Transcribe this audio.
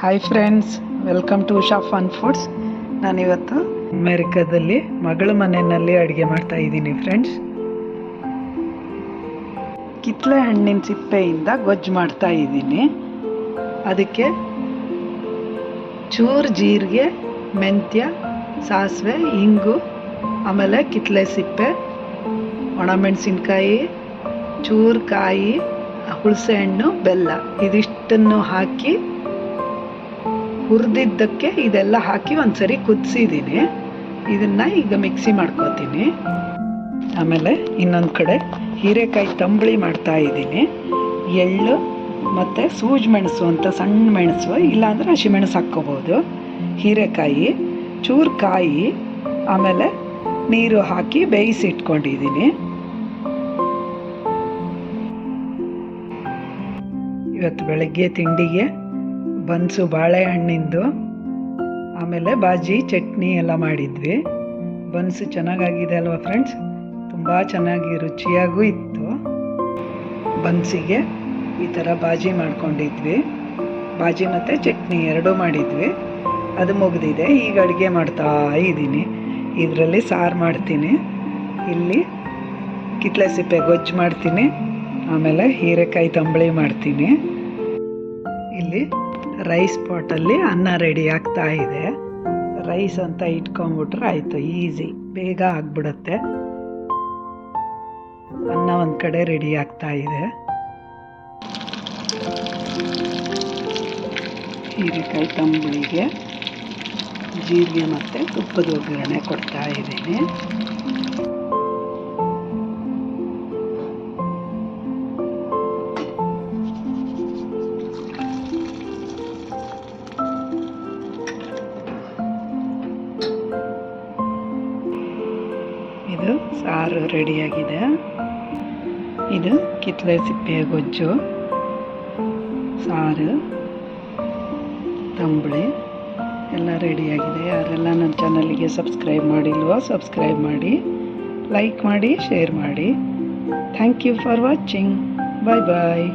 Hi friends welcome to Usha fun foods ನಾನಿವತ್ತು ಅಮೇರಿಕಾದಲ್ಲಿ ಮಗಳ ಮನೆಯಲ್ಲಿ ಅಡುಗೆ ಮಾಡ್ತಾ ಇದ್ದೀನಿ ಫ್ರೆಂಡ್ಸ್ ಕಿತ್ಲೆ ಹಣ್ಣಿನ ಸಿಪ್ಪೆಯಿಂದ ಗೊಜ್ಜು ಮಾಡ್ತಾ ಇದ್ದೀನಿ. ಅದಕ್ಕೆ ಚೂರು ಜೀರಿಗೆ, ಮೆಂತ್ಯ, ಸಾಸಿವೆ, ಇಂಗು, ಆಮೇಲೆ ಕಿತ್ಲೆ ಸಿಪ್ಪೆ, ಒಣಮೆಣಸಿನ್ಕಾಯಿ, ಚೂರು ಕಾಯಿ ಹುಳಸೆ ಹಣ್ಣು ಬೆಲ್ಲ. ಇದಿಷ್ಟನ್ನು ಹಾಕಿ ಹುರಿದಿದ್ದಕ್ಕೆ ಇದೆಲ್ಲ ಹಾಕಿ ಒಂದ್ಸರಿ ಕುದಿಸಿದ್ದೀನಿ ಇದನ್ನ ಈಗ ಮಿಕ್ಸಿ ಮಾಡ್ಕೋತೀನಿ. ಆಮೇಲೆ ಇನ್ನೊಂದು ಕಡೆ ಹೀರೆಕಾಯಿ ತಂಬಳಿ ಮಾಡ್ತಾ ಇದ್ದೀನಿ. ಎಳ್ಳು ಮತ್ತು ಸೂಜ್ ಮೆಣಸು ಅಂತ ಸಣ್ಣ ಮೆಣಸು, ಇಲ್ಲಾಂದರೆ ಹಸಿಮೆಣಸು ಹಾಕ್ಕೋಬೋದು. ಹೀರೆಕಾಯಿ ಚೂರು ಕಾಯಿ ಆಮೇಲೆ ನೀರು ಹಾಕಿ ಬೇಯಿಸಿ ಇಟ್ಕೊಂಡಿದ್ದೀನಿ ಇವತ್ತು ಬೆಳಗ್ಗೆ ತಿಂಡಿಗೆ ಬನ್ಸು ಬಾಳೆಹಣ್ಣಿಂದು. ಆಮೇಲೆ ಬಾಜಿ, ಚಟ್ನಿ ಎಲ್ಲ ಮಾಡಿದ್ವಿ. ಬನ್ಸು ಚೆನ್ನಾಗಾಗಿದೆ ಅಲ್ವಾ ಫ್ರೆಂಡ್ಸ್ ತುಂಬ ಚೆನ್ನಾಗಿ, ರುಚಿಯಾಗೂ ಇತ್ತು. ಬನ್ಸಿಗೆ ಈ ಥರ ಬಾಜಿ ಮಾಡ್ಕೊಂಡಿದ್ವಿ. ಬಾಜಿ ಮತ್ತು ಚಟ್ನಿ ಎರಡೂ ಮಾಡಿದ್ವಿ. ಅದು ಮುಗಿದಿದೆ. ಈಗ ಅಡುಗೆ ಮಾಡ್ತಾ ಇದ್ದೀನಿ. ಇದರಲ್ಲಿ ಸಾರು ಮಾಡ್ತೀನಿ. ಇಲ್ಲಿ ಕಿತ್ಲೆ ಸಿಪ್ಪೆ ಗೊಜ್ಜು ಮಾಡ್ತೀನಿ. ಆಮೇಲೆ ಹೀರೆಕಾಯಿ ತಂಬಳಿ ಮಾಡ್ತೀನಿ. ಇಲ್ಲಿ ರೈಸ್ ಪಾಟಲ್ಲಿ ಅನ್ನ ರೆಡಿ ಆಗ್ತಾ ಇದೆ. ರೈಸ್ ಅಂತ ಇಟ್ಕೊಂಡ್ಬಿಟ್ರೆ ಆಯಿತು ಈಸಿ ಬೇಗ ಆಗ್ಬಿಡುತ್ತೆ. ಅನ್ನ ಒಂದು ಕಡೆ ರೆಡಿ ಆಗ್ತಾ ಇದೆ. ಹೀರೆಕಾಯಿ ತಂಬಳಿಗೆ ಜೀರಿಗೆ ಮತ್ತು ತುಪ್ಪದ ಒಗ್ಗರಣೆ ಕೊಡ್ತಾ ಇದ್ದೀನಿ. ಇದು ಸಾರು ರೆಡಿಯಾಗಿದೆ. ಇದು ಕಿತ್ತಳೆ ಸಿಪ್ಪೆಯ ಗೊಜ್ಜು, ಸಾರು, ತಂಬಳಿ ಎಲ್ಲ ರೆಡಿಯಾಗಿದೆ. ಯಾರೆಲ್ಲ ನನ್ನ ಚಾನಲ್ಗೆ ಸಬ್ಸ್ಕ್ರೈಬ್ ಮಾಡಿಲ್ವೋ ಸಬ್ಸ್ಕ್ರೈಬ್ ಮಾಡಿ, ಲೈಕ್ ಮಾಡಿ, ಶೇರ್ ಮಾಡಿ. Thank you for watching. Bye bye.